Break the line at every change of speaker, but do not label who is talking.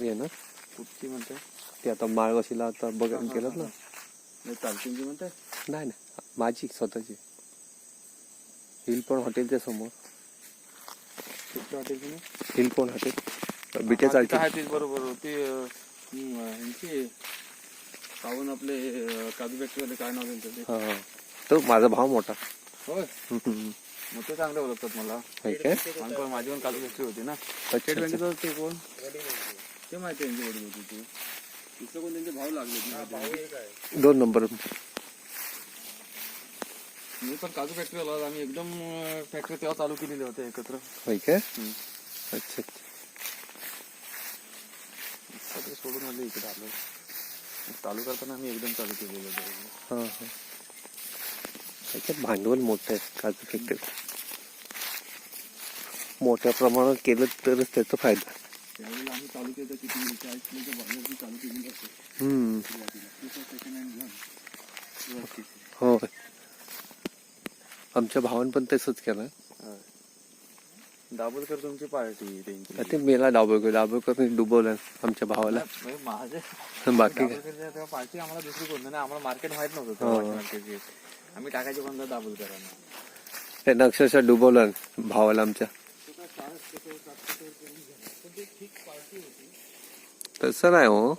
आहे ना
कुठची म्हणते?
ती आता माळवशीला आता बघा केलं ना.
नाही म्हणते?
नाही नाही माझी स्वतःची. हिल पण हॉटेलच्या समोर.
कुठच्या हॉटेलची नाही
हिल पण हॉटेल. बिटे चालते.
आहे तीच बरोबर ती अं, हम्म, पाहून आपले अं, काजू फॅक्टरीवाले काय नाव त्यांचं ते?
हा तो माझा भाव मोठा.
होय. मग ते चांगले ओळखतात मला.
काय?
माझी पण काजू फॅक्टरी होती ना. स्टेट. बँकेचं ते कोण? ते माहिती त्यांची वडील होती ती. तिथं कोण त्यांचे भाव लागले
दोन नंबर.
मी पण काजू फॅक्टरी आलो आम्ही एकदम फॅक्टरी तेव्हा चालू केलेले होते एकत्र.
होय काय. अच्छा अच्छा.
सगळे सोडून आले इकडे आलो. चालू करताना आम्ही एकदम चालू केलेलं होतं.
हा हा. त्याच्यात भांडवल मोठं आहे काजू फॅक्टरी मोठ्या प्रमाणात केलं तरच त्याचा फायदा.
त्यावेळेला आम्ही चालू केलं होतं किती चाळीस किलोच्या बाहेर चालू केलेली असते
हम्म.
सुरुवातीला ते पण सेकंड हँड घेऊन व्यवस्थित.
हो. आमच्या भावान पण तसंच केलं.
दाभोलकर तुमची पार्टी त्यांची.
ते मेला डाबोकर डाबोकर डुबवलं आमच्या भावाला.
म्हणजे माझे
बाकी
पार्टी आम्हाला दुसरी कोणती नाही आम्हाला मार्केट माहीत नव्हतं
हो.
आम्ही टाकायचे कोणता? दाभोलकरांना.
त्यानं अक्षरशः डुबवलं भावाला आमच्या. तसं नाही हो.